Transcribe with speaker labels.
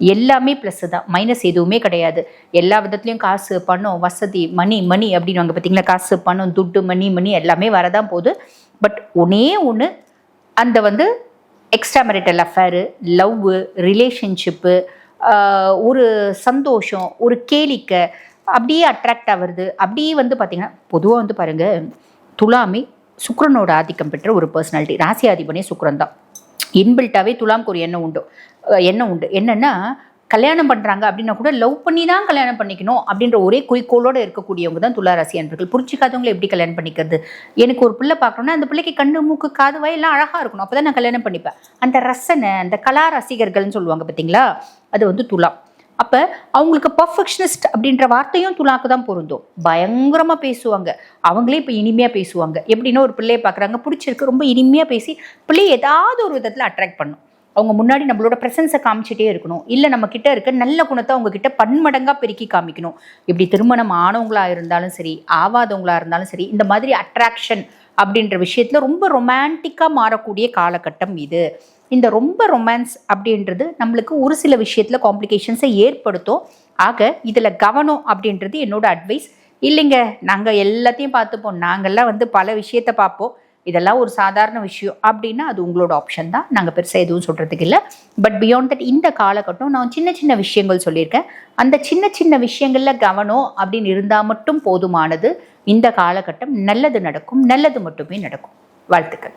Speaker 1: எல்லாமே ப்ளஸ் தான். மைனஸ் எதுவுமே கிடையாது. எல்லா விதத்துலையும் காசு பணம் வசதி மணி மணி அப்படின்வாங்க பார்த்தீங்களா காசு பணம் துட்டு மணி மணி எல்லாமே வரதான் போகுது. பட் ஒன்னே ஒன்று அந்த வந்து extra marital affair love relationship ஒரு சந்தோஷம் ஒரு கேளிக்கை அப்படியே அட்ராக்ட் ஆகுறது அப்படியே வந்து பார்த்தீங்கன்னா பொதுவாக வந்து பாருங்கள் துலாமி சுக்கரனோட ஆதிக்கம் பெற்ற ஒரு பர்சனாலிட்டி ராசி அதிபனே சுக்கரன் தான் இன்பில்ட்டாவே துலாம்க்கு ஒரு எண்ணம் உண்டு. எண்ணம் உண்டு. என்னன்னா கல்யாணம் பண்ணுறாங்க அப்படின்னா கூட லவ் பண்ணி தான் கல்யாணம் பண்ணிக்கணும் அப்படின்ற ஒரே குறிக்கோளோட இருக்கக்கூடியவங்க தான் துளாராசி அன்பர்கள். புரிச்சிக்காதவங்களை எப்படி கல்யாணம் பண்ணிக்கிறது? எனக்கு ஒரு பிள்ளை பார்க்கணும்னா அந்த பிள்ளைக்கு கண்ணு மூக்கு காது வாய் அழகாக இருக்கணும். அப்போ தான் நான் கல்யாணம் பண்ணிப்பேன். அந்த ரசனை அந்த கலா ரசிகர்கள்னு சொல்லுவாங்க பார்த்தீங்களா? அது வந்து துலாம். அப்போ அவங்களுக்கு பர்ஃபெக்ஷனிஸ்ட் அப்படின்ற வார்த்தையும் துலாக்கு தான் பொருந்தும். பயங்கரமாக பேசுவாங்க. அவங்களே இப்போ இனிமையாக பேசுவாங்க. எப்படின்னா ஒரு பிள்ளையை பார்க்குறாங்க பிடிச்சிருக்கு ரொம்ப இனிமையாக பேசி பிள்ளை ஏதாவது ஒரு விதத்தில் அட்ராக்ட் பண்ணும். அவங்க முன்னாடி நம்மளோட ப்ரெசன்ஸை காமிச்சிட்டே இருக்கணும். இல்லை நம்ம கிட்ட இருக்க நல்ல குணத்தை அவங்க கிட்ட பன்மடங்காக பெருக்கி காமிக்கணும். இப்படி திருமணம் ஆனவங்களா இருந்தாலும் சரி ஆவாதவங்களா இருந்தாலும் சரி இந்த மாதிரி அட்ராக்ஷன் அப்படின்ற விஷயத்தில் ரொம்ப ரொமான்டிக்காக மாறக்கூடிய காலகட்டம் இது. இந்த ரொம்ப ரொமான்ஸ் அப்படின்றது நம்மளுக்கு ஒரு சில விஷயத்தில் காம்ப்ளிகேஷன்ஸை ஏற்படுத்தும். ஆக இதில் கவனம் அப்படின்றது என்னோட அட்வைஸ் இல்லைங்க நாங்கள் எல்லாத்தையும் பார்த்துப்போம். நாங்கள்லாம் வந்து பல விஷயத்த பார்ப்போம். இதெல்லாம் ஒரு சாதாரண விஷயம் அப்படின்னா அது உங்களோட ஆப்ஷன் தான். நாங்கள் பெருசாக எதுவும் சொல்கிறதுக்கு இல்லை. பட் பியாண்ட் தட் இந்த காலகட்டம் நான் சின்ன சின்ன விஷயங்கள் சொல்லியிருக்கேன். அந்த சின்ன சின்ன விஷயங்களில் கவனம் அப்படின்னு இருந்தால் மட்டும் போதுமானது. இந்த காலகட்டம் நல்லது நடக்கும். நல்லது மட்டுமே நடக்கும். வாழ்த்துக்கள்.